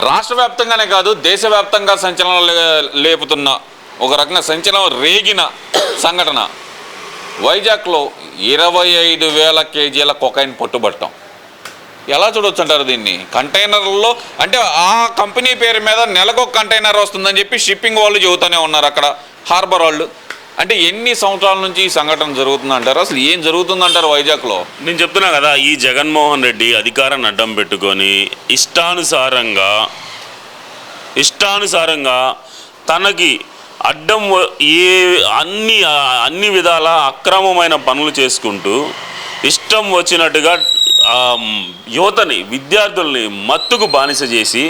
రాష్ట్ర వ్యాప్తంగానే కాదు దేశవ్యాప్తంగా సంచలనం లే- లేపుతున్న ఒక రకంగా సంచలనం రేగిన సంఘటన. వైజాగ్లో ఇరవై ఐదు వేల కేజీల కొకైన్ పట్టుబట్టం. ఎలా చూడొచ్చు అంటారు దీన్ని? కంటైనర్లో అంటే ఆ కంపెనీ పేరు మీద నెలకు కంటైనర్ వస్తుందని చెప్పి షిప్పింగ్ వాళ్ళు చెబుతూనే ఉన్నారు అక్కడ. హార్బర్ వాళ్ళు. అంటే ఎన్ని సంవత్సరాల నుంచి ఈ సంఘటన జరుగుతుందంటారు? అసలు ఏం జరుగుతుందంటారు వైజాగ్లో? నేను చెప్తున్నా కదా ఈ జగన్మోహన్ రెడ్డి అధికారాన్ని అడ్డం పెట్టుకొని ఇష్టానుసారంగా ఇష్టానుసారంగా తనకి అడ్డం ఏ అన్ని అన్ని విధాల అక్రమమైన పనులు చేసుకుంటూ ఇష్టం వచ్చినట్టుగా యువతని విద్యార్థుల్ని మత్తుకు బానిస చేసి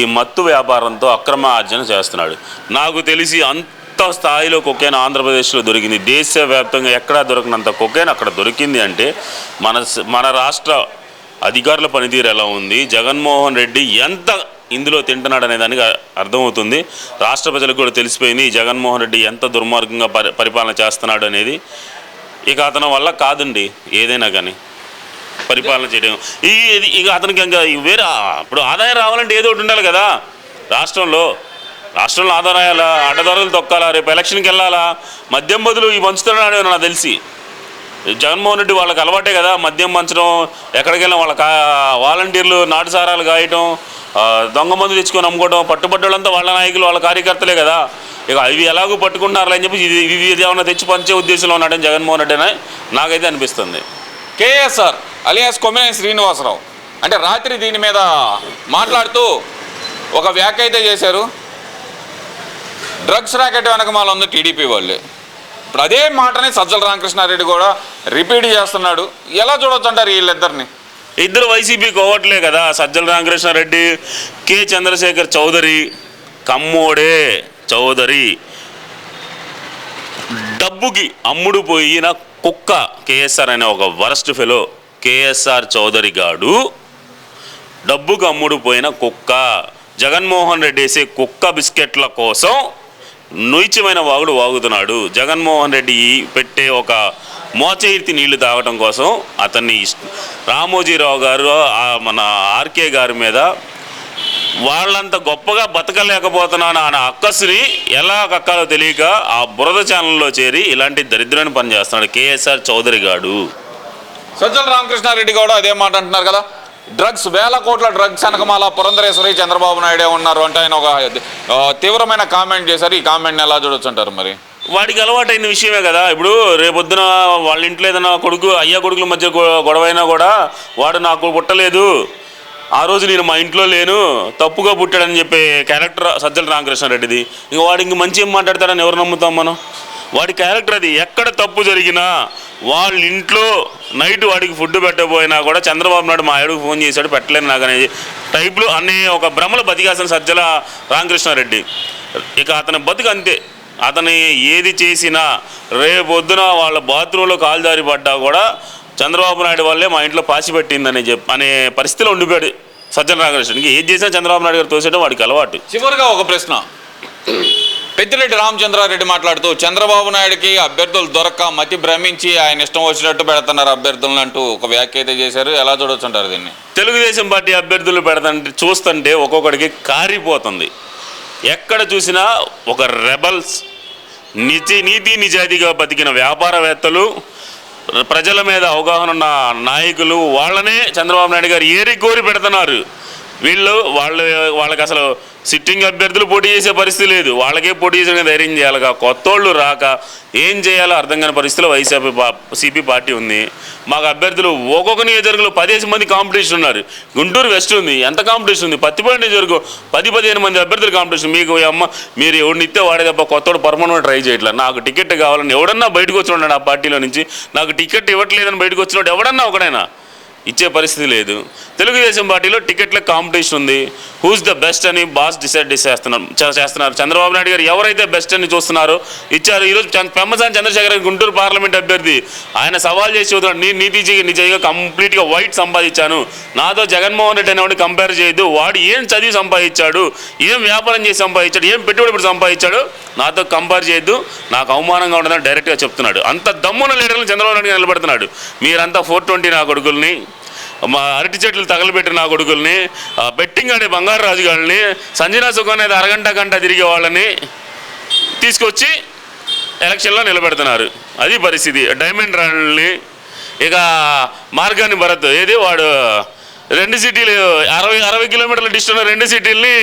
ఈ మత్తు వ్యాపారంతో అక్రమ ఆర్జన చేస్తున్నాడు. నాకు తెలిసి అంత స్థాయిలో కొకేన్ ఆంధ్రప్రదేశ్లో దొరికింది. దేశవ్యాప్తంగా ఎక్కడా దొరకనంత కొకేన్ అక్కడ దొరికింది అంటే మన మన రాష్ట్ర అధికారుల పనితీరు ఎలా ఉంది? జగన్మోహన్ రెడ్డి ఎంత ఇందులో తింటున్నాడు అనే దానికి అర్థమవుతుంది. రాష్ట్ర ప్రజలకు కూడా తెలిసిపోయింది జగన్మోహన్ రెడ్డి ఎంత దుర్మార్గంగా పరి పరిపాలన చేస్తున్నాడు అనేది ఇక అతని వల్ల కాదండి ఏదైనా కానీ పరిపాలన చేయడం. ఈ ఇది- ఇక అతనికి ఇంకా వేరే ఇప్పుడు ఆదాయం రావాలంటే ఏదో ఒకటి ఉండాలి కదా రాష్ట్రంలో. రాష్ట్రంలో ఆదాయాల అండదారులు తొక్కాలా? రేపు ఎలక్షన్కి వెళ్ళాలా? మద్యం బదులు ఈ పంచుతున్నాడు నాకు తెలిసి. జగన్మోహన్ రెడ్డి వాళ్ళకి అలవాటే కదా మద్యం పంచడం ఎక్కడికెళ్ళిన వాళ్ళ కా వాలంటీర్లు నాటుసారాలు గాయటం దొంగ మందు తెచ్చుకొని అమ్ముకోవడం పట్టుబడ్డోళ్ళంతా వాళ్ళ నాయకులు వాళ్ళ కార్యకర్తలే కదా. ఇక ఇవి ఎలాగో పట్టుకుంటున్నారు అని చెప్పి ఇది ఇది ఇది ఏమన్నా తెచ్చి పంచే ఉద్దేశంలో ఉన్నాడని జగన్మోహన్ రెడ్డి అని నాకైతే అనిపిస్తుంది. KSR alias Kommineni Srinivasarao. అంటే రాత్రి దీని మీద మాట్లాడుతూ ఒక వ్యాఖ్య అయితే చేశారు. డ్రగ్స్ ర్యాకెట్ వెనకమాల ఉంది టీడీపీ వాళ్ళే. ఇప్పుడు అదే మాటని సజ్జల రామకృష్ణారెడ్డి కూడా రిపీట్ చేస్తున్నాడు. ఎలా చూడొచ్చు అంటారు వీళ్ళిద్దరిని? ఇద్దరు వైసీపీ కోవట్లే కదా సజ్జల రామకృష్ణారెడ్డి కె చంద్రశేఖర్ చౌదరి కమ్మోడే చౌదరి. డబ్బుకి అమ్ముడు పోయిన కుక్క కేఎస్ఆర్ అనే ఒక వరస్ట్ ఫెలో కేఎస్ఆర్ చౌదరి గాడు డబ్బుకు అమ్ముడు పోయిన కుక్క. జగన్మోహన్ రెడ్డి వేసే కుక్క బిస్కెట్ల కోసం నుయిచమైన వాగుడు వాగుతున్నాడు. జగన్మోహన్ రెడ్డి పెట్టే ఒక మోచేతి నీళ్ళు తాగటం కోసం అతన్ని రామోజీరావు గారు మన ఆర్కే గారి మీద వాళ్ళంత గొప్పగా బతకలేకపోతున్నాను అనే అక్కసుని ఎలా కక్కాలో తెలియక ఆ బురద ఛానల్లో చేరి ఇలాంటి దరిద్రాన్ని పనిచేస్తున్నాడు కేఎస్ఆర్ చౌదరి గాడు. సజ్జల రామకృష్ణారెడ్డి కూడా అదే మాట అంటున్నారు కదా. డ్రగ్స్ వేల కోట్ల డ్రగ్స్ వెనకమాల పురంధరేశ్వరి చంద్రబాబు నాయుడే ఉన్నారు అంటే ఆయన ఒక తీవ్రమైన కామెంట్ చేశారు. ఈ కామెంట్ని ఎలా చూడొచ్చు అంటారు మరి? వాడికి అలవాటైన విషయమే కదా. ఇప్పుడు రేపొద్దున వాళ్ళ ఇంట్లో ఏదైనా కొడుకు అయ్యా కొడుకుల మధ్య గొడవైనా కూడా వాడు నాకు పుట్టలేదు. ఆ రోజు నేను మా ఇంట్లో లేను. తప్పుగా పుట్టాడని చెప్పే క్యారెక్టర్ సజ్జల రామకృష్ణారెడ్డిది. ఇంక వాడు ఇంక మంచి ఏం మాట్లాడతాడని ఎవరు నమ్ముతాం మనం? వాడి క్యారెక్టర్ అది. ఎక్కడ తప్పు జరిగినా వాళ్ళ ఇంట్లో నైట్ వాడికి ఫుడ్ పెట్టబోయినా కూడా చంద్రబాబు నాయుడు మా ఆయుడు ఫోన్ చేశాడు పెట్టలేను నాకు అనేది. టైప్లో అనే ఒక భ్రమలు బతికాసిన సజ్జల రామకృష్ణారెడ్డి. ఇక అతని బతుకు అంతే. అతని ఏది చేసినా రేపొద్దున వాళ్ళ బాత్రూంలో కాలు పడ్డా కూడా చంద్రబాబు నాయుడు వాళ్ళే మా ఇంట్లో పాసి పెట్టిందని చెప్పి అనే పరిస్థితిలో ఉండిపోయాడు సజ్జల రామకృష్ణకి ఏది చేసినా చంద్రబాబు నాయుడు గారు తోసేయడం వాడికి అలవాటు. చివరిగా ఒక ప్రశ్న. పెద్దిరెడ్డి రామచంద్రారెడ్డి మాట్లాడుతూ చంద్రబాబు నాయుడుకి అభ్యర్థులు దొరక్క మతి భ్రమించి ఆయన ఇష్టం వచ్చినట్టు పెడుతున్నారు అభ్యర్థులను అంటూ ఒక వ్యాఖ్య అయితే చేశారు. ఎలా చూడొచ్చుంటారు దీన్ని? తెలుగుదేశం పార్టీ అభ్యర్థులు పెడతంటే చూస్తుంటే ఒక్కొక్కడికి కారిపోతుంది. ఎక్కడ చూసినా ఒక రెబల్స్ నితి నీతి నిజాయితీగా బతికిన వ్యాపారవేత్తలు ప్రజల మీద అవగాహన ఉన్న నాయకులు వాళ్ళనే చంద్రబాబు నాయుడు గారు ఏరి కోరి పెడుతున్నారు. వీళ్ళు వాళ్ళు వాళ్ళకి అసలు సిట్టింగ్ అభ్యర్థులు పోటీ చేసే పరిస్థితి లేదు. వాళ్ళకే పోటీ చేసే ధైర్యం చేయాలిగా. కొత్తోళ్ళు రాక ఏం చేయాలో అర్థం కాని పరిస్థితిలో వైసీపీ సిపి పార్టీ ఉంది. మాకు అభ్యర్థులు ఒక్కొక్క నియోజకవర్గంలో పదిహేను మంది కాంపిటీషన్ ఉన్నారు. గుంటూరు వెస్ట్ ఉంది. ఎంత కాంపిటీషన్ ఉంది? పత్తిపాటి నియోజకవర్గం పది పదిహేను మంది అభ్యర్థులు కాంపిటీషన్ మీకు అమ్మ మీరు ఎవరిని ఇస్తే వాడే తప్ప కొత్తోడు పర్మనెంట్ ట్రై చేయట్లేదు నాకు టికెట్ కావాలని ఎవడన్నా బయటకు వచ్చి ఉన్నాడు ఆ పార్టీలో నుంచి. నాకు టికెట్ ఇవ్వట్లేదని బయటకు వచ్చినాడు ఎవడన్నా ఒకడైనా. ఇచ్చే పరిస్థితి లేదు. తెలుగుదేశం పార్టీలో టికెట్ల కాంపిటీషన్ ఉంది. హూస్ ద బెస్ట్ అని బాస్ డిసైడ్ చేస్తున్నారు చేస్తున్నారు. చంద్రబాబు నాయుడు గారు ఎవరైతే బెస్ట్ అని చూస్తున్నారో ఇచ్చారు. ఈరోజు పెమ్మసాని చంద్రశేఖర్ గుంటూరు పార్లమెంట్ అభ్యర్థి. ఆయన సవాల్ చేసి చూద్దాం నీ నీతి నిజంగా కంప్లీట్గా వైట్ సంపాదించాను. నాతో జగన్మోహన్ రెడ్డి అనేవాడిని కంపేర్ చేయొద్దు. వాడు ఏం చదివి సంపాదించాడు ఏం వ్యాపారం చేసి సంపాదించాడు ఏం పెట్టుబడి ఇప్పుడు సంపాదించాడు నాతో కంపేర్ చేయొద్దు. నాకు అవమానంగా ఉండదని డైరెక్ట్గా చెప్తున్నాడు. అంత దమ్మున లీడర్లు చంద్రబాబు నాయుడు నిలబడుతున్నాడు. మీరంతా ఫోర్ ట్వంటీ నా కొడుకుల్ని మా అరటి చెట్లు తగలబెట్టిన నా కొడుకుల్ని బెట్టింగ్ అనే బంగారు రాజు గారిని సంజనా సుఖం అనేది అరగంట గంట తిరిగే వాళ్ళని తీసుకొచ్చి ఎలక్షన్లో నిలబెడుతున్నారు. అది పరిస్థితి. డైమండ్ రాణుల్ని ఇక మార్గాన్ని భరత్ ఏది వాడు రెండు సిటీలు అరవై అరవై కిలోమీటర్ల డిస్టెన్స్ రెండు సిటీల్ని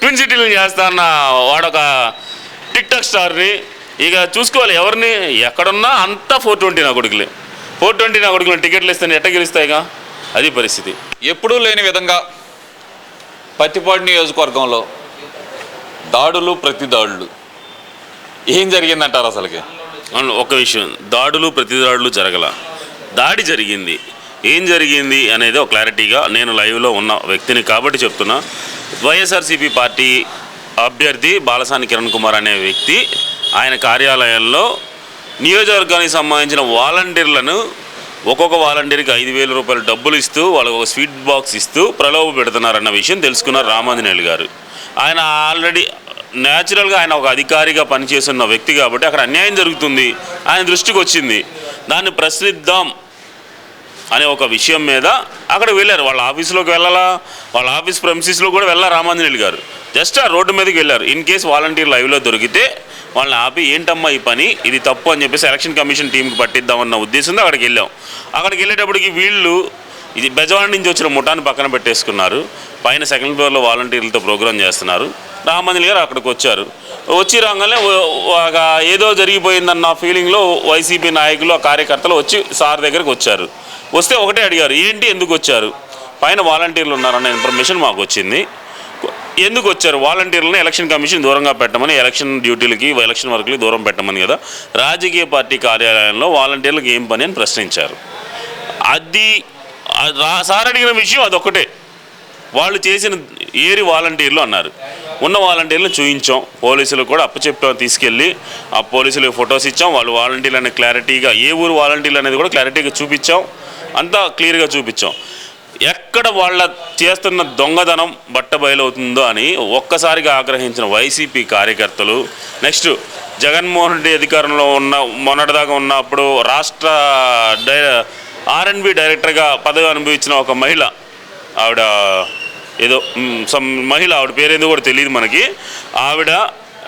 ట్విన్ సిటీలను చేస్తా అన్న వాడొక టిక్ టాక్ స్టార్ని ఇక చూసుకోవాలి ఎవరిని ఎక్కడున్నా అంతా ఫోర్ ట్వంటీ నా కొడుకులే. ఫోర్ ట్వంటీ నా కొడుకులు టికెట్లు ఇస్తే ఎట్ట గెలుస్తాయిగా? అది పరిస్థితి. ఎప్పుడూ లేని విధంగా పత్తిపాడు నియోజకవర్గంలో దాడులు ప్రతి దాడులు. ఏం జరిగిందంటారు అసలుకి? అవును ఒక విషయం. దాడులు ప్రతి దాడులు జరగల. దాడి జరిగింది. ఏం జరిగింది అనేది ఒక క్లారిటీగా నేను లైవ్లో ఉన్న వ్యక్తిని కాబట్టి చెప్తున్నా. వైఎస్ఆర్సీపీ పార్టీ అభ్యర్థి బాలసాని కిరణ్ కుమార్ అనే వ్యక్తి ఆయన కార్యాలయంలో నియోజకవర్గానికి సంబంధించిన వాలంటీర్లను ఒక్కొక్క వాలంటీర్కి ఐదు వేల రూపాయలు డబ్బులు ఇస్తూ వాళ్ళకు ఒక స్వీట్ బాక్స్ ఇస్తూ ప్రలోభ పెడుతున్నారన్న విషయం తెలుసుకున్నారు రామాంజనేయులు గారు. ఆయన ఆల్రెడీ న్యాచురల్గా ఆయన ఒక అధికారిగా పనిచేస్తున్న వ్యక్తి కాబట్టి అక్కడ అన్యాయం జరుగుతుంది. ఆయన దృష్టికి వచ్చింది. దాన్ని ప్రశ్నిద్దాం అనే ఒక విషయం మీద అక్కడ వెళ్ళారు. వాళ్ళ ఆఫీస్లోకి వెళ్ళాలా? వాళ్ళ ఆఫీస్ ప్రెమిసెస్లో కూడా వెళ్ళాలి రామాంజనేయులు గారు? జస్ట్ ఆ రోడ్డు మీదకి వెళ్ళారు. ఇన్ కేసు వాలంటీర్ లైవ్లో దొరికితే వాళ్ళని ఆపి ఏంటమ్మా ఈ పని? ఇది తప్పు అని చెప్పేసి ఎలక్షన్ కమిషన్ టీంకి పట్టిద్దామన్న ఉద్దేశంతో అక్కడికి వెళ్ళాం. అక్కడికి వెళ్ళేటప్పటికి వీళ్ళు ఇది బెజవాడ నుంచి వచ్చిన ముఠాన్ని పక్కన పెట్టేసుకున్నారు. పైన సెకండ్ ఫ్లోర్లో వాలంటీర్లతో ప్రోగ్రామ్ చేస్తున్నారు. రామంజలి గారు అక్కడికి వచ్చారు. వచ్చి రాగానే ఒక ఏదో జరిగిపోయిందన్న ఫీలింగ్లో వైసీపీ నాయకులు ఆ కార్యకర్తలు వచ్చి సార్ దగ్గరికి వచ్చారు. వస్తే ఒకటే అడిగారు ఏంటి ఎందుకు వచ్చారు? పైన వాలంటీర్లు ఉన్నారన్న ఇన్ఫర్మేషన్ మాకు వచ్చింది. ఎందుకు వచ్చారు? వాలంటీర్లను ఎలక్షన్ కమిషన్ దూరంగా పెట్టమని ఎలక్షన్ డ్యూటీలకి ఎలక్షన్ వర్క్లకి దూరం పెట్టమని కదా. రాజకీయ పార్టీ కార్యాలయంలో వాలంటీర్లకు ఏం పని అని ప్రశ్నించారు. అది ఆ సార్ అడిగిన విషయం అదొక్కటే. వాళ్ళు చేసిన ఏరి వాలంటీర్లు అన్నారు. ఉన్న వాలంటీర్లు చూయించాం. పోలీసులు కూడా అప్పచెప్పాం తీసుకెళ్ళి. ఆ పోలీసులకు ఫొటోస్ ఇచ్చాం. వాళ్ళు వాలంటీర్లు అనే క్లారిటీగా ఏ ఊరు వాలంటీర్లు అనేది కూడా క్లారిటీగా చూపించాం. అంతా క్లియర్గా చూపించాం. ఎక్కడ వాళ్ళ చేస్తున్న దొంగదనం బట్ట బయలవుతుందో అని ఒక్కసారిగా ఆగ్రహించిన వైసీపీ కార్యకర్తలు నెక్స్ట్ జగన్మోహన్ రెడ్డి అధికారంలో ఉన్న మొన్నటిదాకా ఉన్నప్పుడు రాష్ట్ర డై ఆర్ఎన్బి డైరెక్టర్గా పదవి అనుభవించిన ఒక మహిళ ఆవిడ ఏదో సమ్ మహిళ ఆవిడ పేరేందో కూడా తెలియదు మనకి. ఆవిడ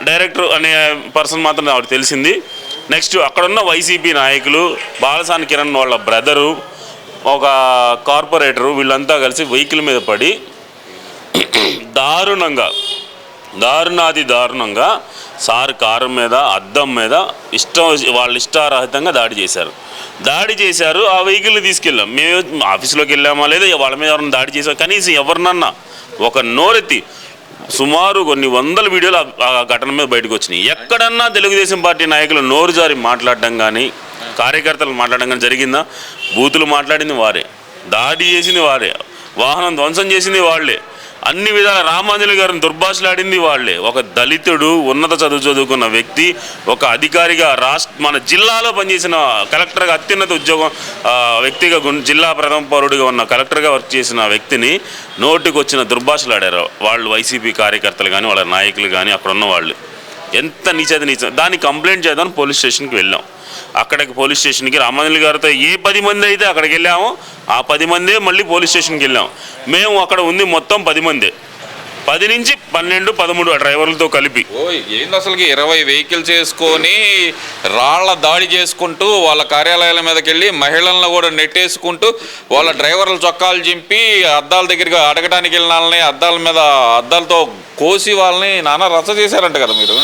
డైరెక్టర్ అనే పర్సన్ మాత్రం ఆవిడ తెలిసింది. నెక్స్ట్ అక్కడున్న వైసీపీ నాయకులు బాలసాని కిరణ్ వాళ్ళ బ్రదరు ఒక కార్పొరేటరు వీళ్ళంతా కలిసి వెహికల్ మీద పడి దారుణంగా దారుణాది దారుణంగా సార్ కారు మీద అద్దం మీద ఇష్టం వాళ్ళ ఇష్టారహితంగా దాడి చేశారు. దాడి చేశారు ఆ వెహికల్ని తీసుకెళ్ళాం. మేము ఆఫీస్లోకి వెళ్ళామా లేదా వాళ్ళ మీద ఎవరైనా దాడి చేసాం కనీసం ఎవరినన్నా ఒక నోరెత్తి సుమారు కొన్ని వందల వీడియోలు ఆ- ఆ ఘటన మీద బయటకు వచ్చినాయి. ఎక్కడన్నా తెలుగుదేశం పార్టీ నాయకులు నోరు జారి మాట్లాడడం కానీ కార్యకర్తలు మాట్లాడడం జరిగిందా? బూతులు మాట్లాడింది వారే. దాడి చేసింది వారే. వాహనం ధ్వంసం చేసింది వాళ్ళే. అన్ని విధాల రామాంజలి గారిని దుర్భాషలాడింది వాళ్ళే. ఒక దళితుడు ఉన్నత చదువు చదువుకున్న వ్యక్తి ఒక అధికారిగా రాష్ట్ర మన జిల్లాలో పనిచేసిన కలెక్టర్గా అత్యున్నత ఉద్యోగం వ్యక్తిగా జిల్లా ప్రథమ పౌరుడిగా ఉన్న కలెక్టర్గా వర్క్ చేసిన వ్యక్తిని నోటికి వచ్చిన దుర్భాషలాడారు. వాళ్ళు వైసీపీ కార్యకర్తలు కానీ వాళ్ళ నాయకులు కానీ అక్కడ ఉన్న వాళ్ళు. ఎంత నీచది నీచ దాన్ని కంప్లైంట్ చేద్దాం పోలీస్ స్టేషన్కి వెళ్ళాం. అక్కడికి పోలీస్ స్టేషన్కి రామానులు గారితో ఏ పది మంది అయితే అక్కడికి వెళ్ళామో. ఆ పది మందే మళ్ళీ పోలీస్ స్టేషన్కి వెళ్ళాం. మేము అక్కడ ఉంది మొత్తం పది మందే. పది నుంచి పన్నెండు పదమూడు ఆ డ్రైవర్లతో కలిపి. ఓ ఏంది అసలుకి ఇరవై వెహికల్స్ వేసుకొని రాళ్ళ దాడి చేసుకుంటూ వాళ్ళ కార్యాలయాల మీదకి వెళ్ళి మహిళలను కూడా నెట్టేసుకుంటూ వాళ్ళ డ్రైవర్ల చొక్కాలు చింపి అద్దాల దగ్గరికి అడగడానికి వెళ్ళిన వాళ్ళని అద్దాల మీద అద్దాలతో కోసి వాళ్ళని నానా రచ్చ చేశారంట కదా మీరు?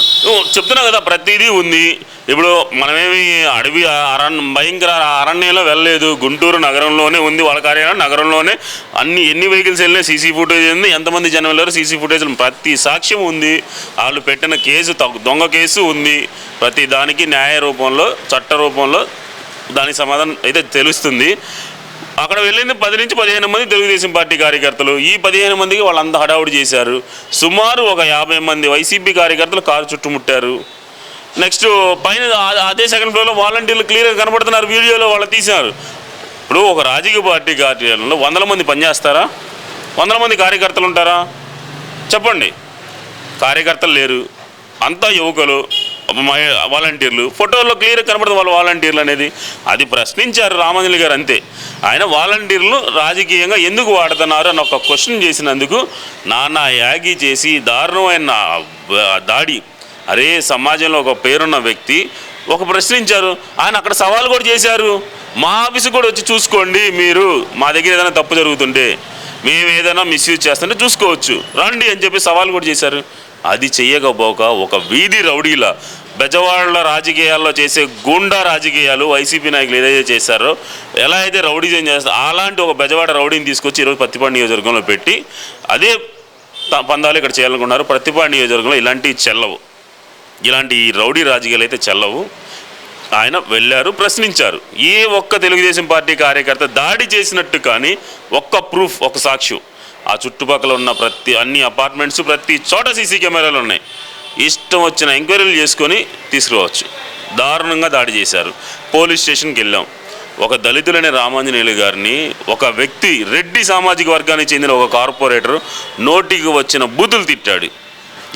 చెప్తున్నా కదా ప్రతిదీ ఉంది. ఇప్పుడు మనమేమి అడవి అరణ్ భయంకర అరణ్యంలో వెళ్ళలేదు. గుంటూరు నగరంలోనే ఉంది వాళ్ళ కార్యాలయం. నగరంలోనే అన్ని ఎన్ని వెహికల్స్ వెళ్ళినా సీసీ ఫుటేజ్ ఉంది. ఎంతమంది జనం వెళ్ళారు సీసీ ఫుటేజ్ ప్రతి సాక్ష్యం ఉంది. వాళ్ళు పెట్టిన కేసు దొంగ కేసు ఉంది. ప్రతి దానికి న్యాయ రూపంలో చట్ట రూపంలో దానికి సమాధానం అయితే తెలుస్తుంది. అక్కడ వెళ్ళింది పది నుంచి పదిహేను మంది తెలుగుదేశం పార్టీ కార్యకర్తలు. ఈ పదిహేను మందికి వాళ్ళంతా హడావుడి చేశారు. సుమారు ఒక యాభై మంది వైసీపీ కార్యకర్తలు కారు చుట్టుముట్టారు. నెక్స్ట్ పైన అదే సెకండ్ ఫ్లోర్లో వాలంటీర్లు క్లియర్గా కనబడుతున్నారు. వీడియోలో వాళ్ళు తీశారు. ఇప్పుడు ఒక రాజకీయ పార్టీ కార్యాలయంలో వందల మంది పనిచేస్తారా? వందల మంది కార్యకర్తలు ఉంటారా? చెప్పండి. కార్యకర్తలు లేరు. అంతా యువకులు వాలంటీర్లు. ఫోటోల్లో క్లియర్ కనపడుతుంది వాళ్ళ వాలంటీర్లు అనేది. అది ప్రశ్నించారు రామాంజలి గారు అంతే. ఆయన వాలంటీర్లు రాజకీయంగా ఎందుకు వాడుతున్నారు అని ఒక క్వశ్చన్ చేసినందుకు నానా యాగి చేసి దారుణమైన దాడి. అరే సమాజంలో ఒక పేరున్న వ్యక్తి ఒక ప్రశ్నించారు. ఆయన అక్కడ సవాల్ కూడా చేశారు. మా ఆఫీసు కూడా వచ్చి చూసుకోండి మీరు. మా దగ్గర ఏదైనా తప్పు జరుగుతుంటే. మేము ఏదైనా మిస్యూజ్ చేస్తుంటే చూసుకోవచ్చు. రండి అని చెప్పి సవాల్ కూడా చేశారు. అది చెయ్యకపోక ఒక వీధి రౌడీల బెజవాడల రాజకీయాల్లో చేసే గుండా రాజకీయాలు వైసీపీ నాయకులు ఏదైతే చేశారో ఎలా అయితే రౌడీజం చేస్తారో అలాంటి ఒక బెజవాడ రౌడీని తీసుకొచ్చి ఈరోజు పత్తిపాడు నియోజకవర్గంలో పెట్టి అదే పందాలు ఇక్కడ చేయాలనుకున్నారు. ప్రతిపాడు నియోజకవర్గంలో ఇలాంటివి చెల్లవు. ఇలాంటి ఈ రౌడీ రాజకీయాలు అయితే చెల్లవు. ఆయన వెళ్ళారు ప్రశ్నించారు. ఏ ఒక్క తెలుగుదేశం పార్టీ కార్యకర్త దాడి చేసినట్టు కానీ ఒక్క ప్రూఫ్ ఒక సాక్ష్యం ఆ చుట్టుపక్కల ఉన్న ప్రతి అన్ని అపార్ట్మెంట్స్ ప్రతి చోట సీసీ కెమెరాలు ఉన్నాయి. ఇష్టం వచ్చిన ఎంక్వైరీలు చేసుకొని తీసుకురావచ్చు. దారుణంగా దాడి చేశారు. పోలీస్ స్టేషన్కి వెళ్ళాం. ఒక దళితులైన రామాంజనేయులు గారిని ఒక వ్యక్తి రెడ్డి సామాజిక వర్గానికి చెందిన ఒక కార్పొరేటర్ నోటికి వచ్చిన బూతులు తిట్టాడు.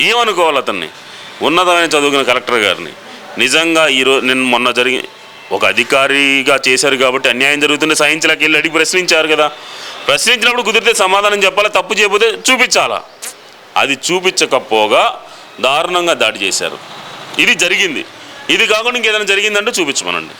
ఏమనుకోవాలి అతన్ని? ఉన్నతమైన చదువుకున్న కలెక్టర్ గారిని. నిజంగా ఈరోజు నేను మొన్న జరిగి ఒక అధికారిగా చేశారు కాబట్టి అన్యాయం జరుగుతుంటే సహించలేక వెళ్ళి అడిగి ప్రశ్నించారు కదా. ప్రశ్నించినప్పుడు కుదిరితే సమాధానం చెప్పాలా తప్పు చేయకపోతే చూపించాలా? అది చూపించకపోగా దారుణంగా దాడి చేశారు. ఇది జరిగింది. ఇది కాకుండా ఇంకేదైనా జరిగిందంటే చూపించమనండి.